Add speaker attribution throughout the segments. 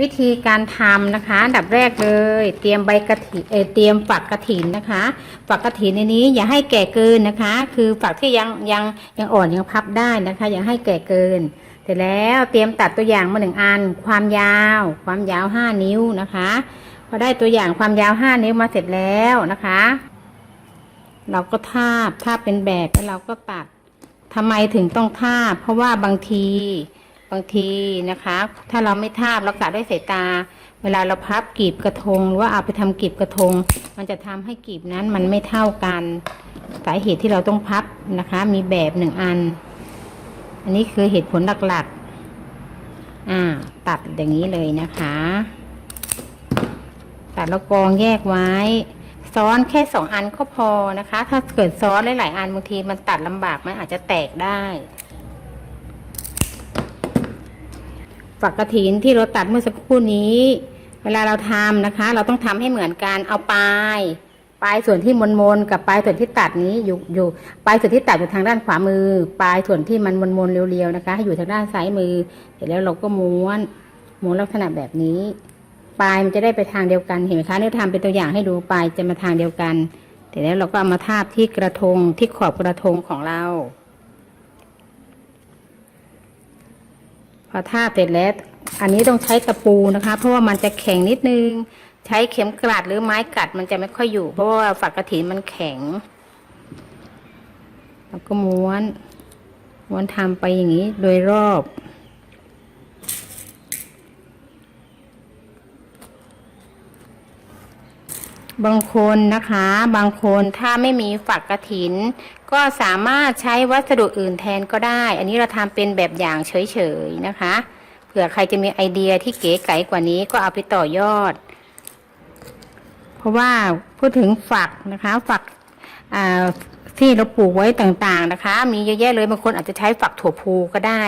Speaker 1: วิธีการทำนะคะอันดับแรกเลย เตรียมใบกระถินเเตรียมฝักกระถินนะคะฝักกระถินในนี้อย่าให้แก่เกินนะคะ คือฝักที่ยังยังยังอ่อนยังพับได้นะคะ อย่าให้แก่เกินเสร็จแล้วเตรียมตัดตัวอย่างมาหนึ่งอัน ความยาว ความยาวห้านิ้วนะคะพอได้ตัวอย่างความยาวห้านิ้วมาเสร็จแล้วนะคะ เราก็ทาบทาบเป็นแบบแล้วเราก็ตัดทำไมถึงต้องทาบ เพราะว่าบางที บางทีนะคะ ถ้าเราไม่ทาบเรากะด้วยสายตา เวลาเราพับกีบกระทง หรือว่าเอาไปทำกีบกระทง มันจะทำให้กีบนั้นมันไม่เท่ากันสาเหตุที่เราต้องพับนะคะ มีแบบหนึ่งอัน อันนี้คือเหตุผลหลักๆอ่า ตัดอย่างนี้เลยนะคะ ตัดแล้วกองแยกไว้ ซ้อนแค่สองอันก็พอนะคะ ถ้าเกิดซ้อนหลายๆอันบางทีมันตัดลำบากมันอาจจะแตกได้ ฝักกระถินที่เราตัดเมื่อสักครู่นี้ เวลาเราทำนะคะ เราต้องทำให้เหมือนกันเอาปลายปลายส่วนที่มนมนกับปลายส่วนที่ตัดนี้อยู่อยู่ปลายส่วนที่ตัดอยู่ทางด้านขวามือ ปลายส่วนที่มันมนมนเรียวๆนะคะ ให้อยู่ทางด้านซ้ายมือ เสร็จแล้วเราก็ม้วนม้วนลักษณะแบบนี้ ปลายมันจะได้ไปทางเดียวกันเห็นไหมคะเนี่ทำเป็นตัวอย่างให้ดูปลายจะมาทางเดียวกัน เสร็จแล้วเราก็เอามาทาบที่กระทงที่ขอบกระทงของเรา อทาเสร็จแล้ว อันนี้ต้องใช้ตะปูนะคะ เพราะว่ามันจะแข็งนิดนึง ใช้เข็มกลัดหรือไม้กัดมันจะไม่ค่อยอยู่ เพราะว่าฝักกระถินมันแข็ง แล้วก็ม้วน ม้วนทำไปอย่างนี้โดยรอบ บางคนนะคะ บางคนถ้าไม่มีฝักกระถิน ก็สามารถใช้วัสดุอื่นแทนก็ได้ อันนี้เราทำเป็นแบบอย่างเฉยๆนะคะ เผื่อใครจะมีไอเดียที่เก๋ไก๋กว่านี้ก็เอาไปต่อยอด เพราะว่าพูดถึงฝักนะคะ ฝักที่เราปลูกไว้ต่างๆนะคะ มีเยอะแยะเลยบางคนอาจจะใช้ฝักถั่วพูก็ได้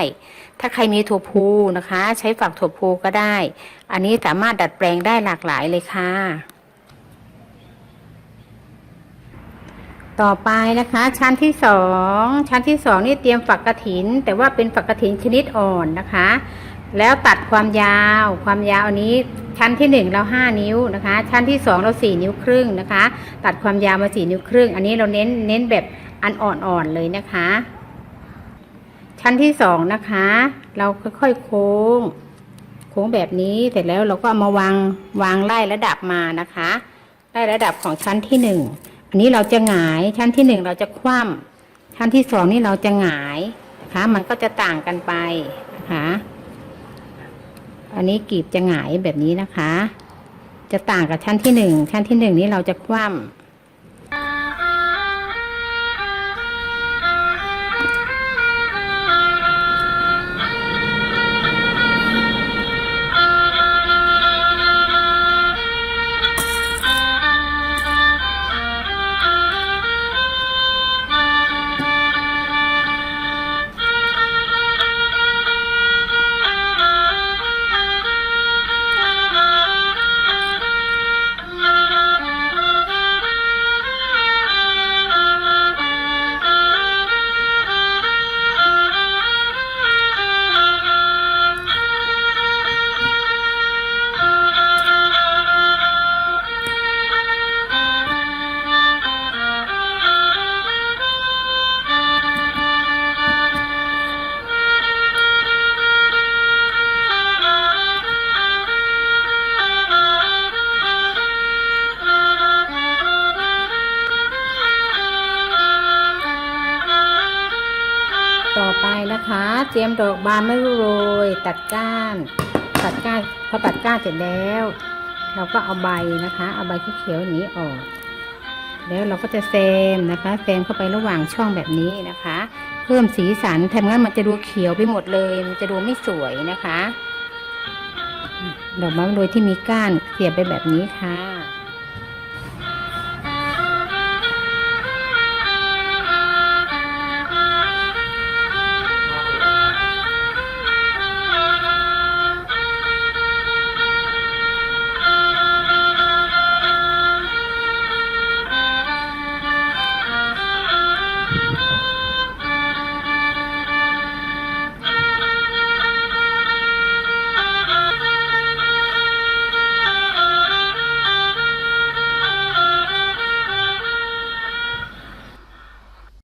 Speaker 1: ถ้าใครมีถั่วพูนะคะ ใช้ฝักถั่วพูก็ได้ อันนี้สามารถดัดแปลงได้หลากหลายเลยค่ะ ต่อไปนะคะ ชั้นที่สองชั้นที่สองนี่เตรียมฝักกระถิน แต่ว่าเป็นฝักกระถินชนิดอ่อนนะคะ แล้วตัดความยาว ความยาวอันนี้ชั้นที่หนึ่งเราห้านิ้วนะคะ ชั้นที่สองเราสี่นิ้วครึ่งนะคะ ตัดความยาวมาสี่นิ้วครึ่ง อันนี้เราเน้นเน้นแบบอันอ่อนๆเลยนะคะ ชั้นที่สองนะคะ เราค่อยๆโค้ง โค้งแบบนี้เสร็จแล้วเราก็เอามาวางวางไล่ระดับมานะคะไล่ระดับของชั้นที่หนึ่ง อันนี้เราจะหงายชั้นที่หนึ่งเราจะคว่ำชั้นที่สองนี่เราจะหงายนะคะมันก็จะต่างกันไปนะคะอันนี้กีบจะหงายแบบนี้นะคะ จะต่างกับชั้นที่หนึ่งชั้นที่หนึ่งนี้เราจะคว่ำ อไปนะคะเตรียมดอกบานไม่รู้โรย ตัดก้าน ตัดก้านพอตัดก้านเสร็จแล้ว เราก็เอาใบนะคะ เอาใบเขียวๆนี้ออก แล้วเราก็จะแซมนะคะแซมเข้าไประหว่างช่องแบบนี้นะคะ เพิ่มสีสันทำงั้นมันจะดูเขียวไปหมดเลย มันจะดูไม่สวยนะคะดอกไม้โรยที่มีก้านเสียบไปแบบนี้ค่ะ